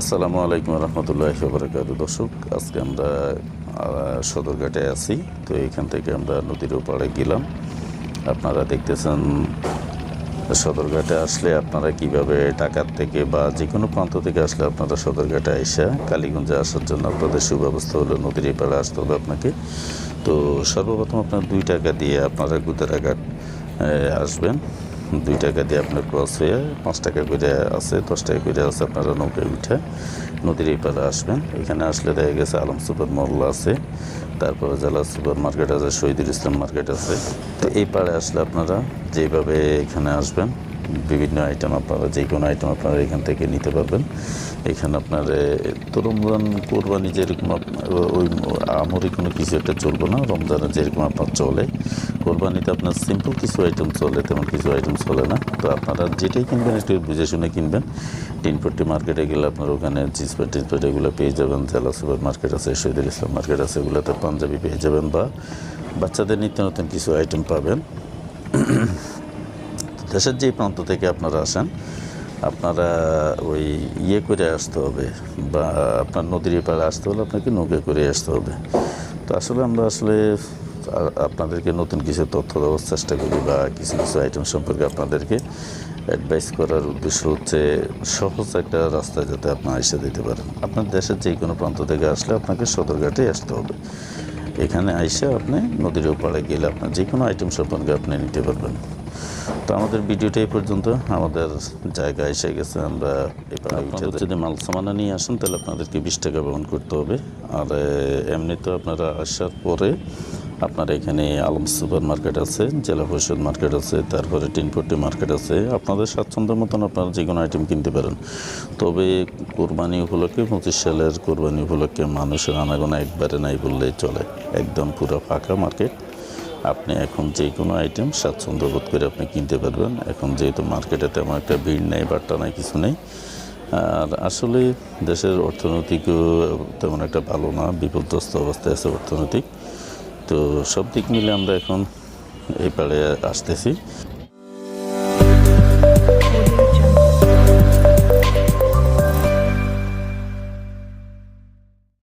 আসসালামু আলাইকুম রহমতুল্লাহ বরকাত দর্শক, আজকে আমরা সদরঘাটে আছি। তো এখান থেকে আমরা নদীর ওপারে গেলাম। আপনারা দেখতেছেন, সদরঘাটে আসলে আপনারা কীভাবে ঢাকার থেকে বা যে কোনো প্রান্ত থেকে আসলে আপনারা সদরঘাটে এসে কালীগঞ্জে আসার জন্য আপনাদের সুব্যবস্থা হলো নদীর এপারে আসতে হবে আপনাকে। তো সর্বপ্রথম আপনার দুই টাকা দিয়ে আপনারা গুদারাঘাট আসবেন। দুই টাকা দিয়ে আপনার ক্রস হয়ে পাঁচ টাকা করে আছে, দশ টাকা করে আছে, আপনারা নৌকায় উঠে নদীর এই পারে আসবেন। এখানে আসলে দেখা গেছে আলম সুপার মল আছে, তারপরে জেলা সুপার মার্কেট আছে, শহীদুল ইসলাম মার্কেট আছে। তো এই পাড়ে আসলে আপনারা যেভাবে এখানে আসবেন, বিভিন্ন আইটেম আপনারা, যে কোনো আইটেম আপনারা এখান থেকে নিতে পারবেন। এখানে আপনার তো রমজান কোরবানি যেরকম ওই আমরি কোনো কিছু একটা চলবে না, রমজানে যেরকম আপনার চলে কোরবানিতে আপনার সিম্পল কিছু আইটেম চলে, তেমন কিছু আইটেম চলে না। তো আপনারা যেটাই কিনবেন, একটু বুঝে শুনে কিনবেন। টিনপট্টি মার্কেটে গেলে আপনার ওখানে জিন্সপ্যান্ট টিন্সপ্যান্ট এগুলো পেয়ে যাবেন। জেলা সুপার মার্কেট আছে, শহীদুল ইসলাম মার্কেট আছে, এগুলোতে পাঞ্জাবি পেয়ে যাবেন বা বাচ্চাদের নিত্য নতুন কিছু আইটেম পাবেন। দেশের যে প্রান্ত থেকে আপনারা আসেন, আপনারা ওই ইয়ে করে আসতে হবে বা আপনার নদীর পাড়ে আসতে হলে আপনাকে নৌকা করে আসতে হবে। তো আসলে আমরা আসলে আপনাদেরকে নতুন কিছু তথ্য দেওয়ার চেষ্টা করি বা কিছু কিছু আইটেম সম্পর্কে আপনাদেরকে অ্যাডভাইস করার উদ্দেশ্য হচ্ছে সহজ একটা রাস্তায় যাতে আপনারা এসে দিতে পারেন। আপনার দেশের যে কোনো প্রান্ত থেকে আসলে আপনাকে সদরঘাটে আসতে হবে। এখানে আইসে আপনি নদীর ওপারে গেলে আপনার যে কোনো আইটেম সম্পর্কে আপনি নিতে পারবেন। তো আমাদের ভিডিওটা এই পর্যন্ত। আমাদের জায়গায় এসে গেছে আমরা এবার আপনাদের যদি মাল সামানা নিয়ে আসেন তাহলে আপনাদেরকে বিশ টাকা বহন করতে হবে। আর এমনি তো আপনারা আসার পরে আপনার এখানে আলম সুপার মার্কেট আছে, জেলা পরিষদ মার্কেট আছে, তারপরে টিনপট্টি মার্কেট আছে। আপনাদের স্বাচ্ছন্দ্যের মতন আপনারা যে কোনো আইটেম কিনতে পারেন। তবে কোরবানি উপলক্ষে, পঁচিশ সালের কোরবানি উপলক্ষে মানুষের আনাগোনা একবারে নাই বললেই চলে। একদম পুরো ফাঁকা মার্কেট। আপনি এখন যে কোনো আইটেম স্বাচ্ছন্দ্য বোধ করে আপনি কিনতে পারবেন। এখন যেহেতু মার্কেটে তেমন একটা ভিড় নেই, বাট্টা নাই, কিছু নেই। আর আসলে দেশের অর্থনৈতিকও তেমন একটা ভালো না, বিপর্যস্ত অবস্থায় আছে অর্থনৈতিক। তো সব দিক মিলে আমরা এখন এই পাড়ে আসতেছি।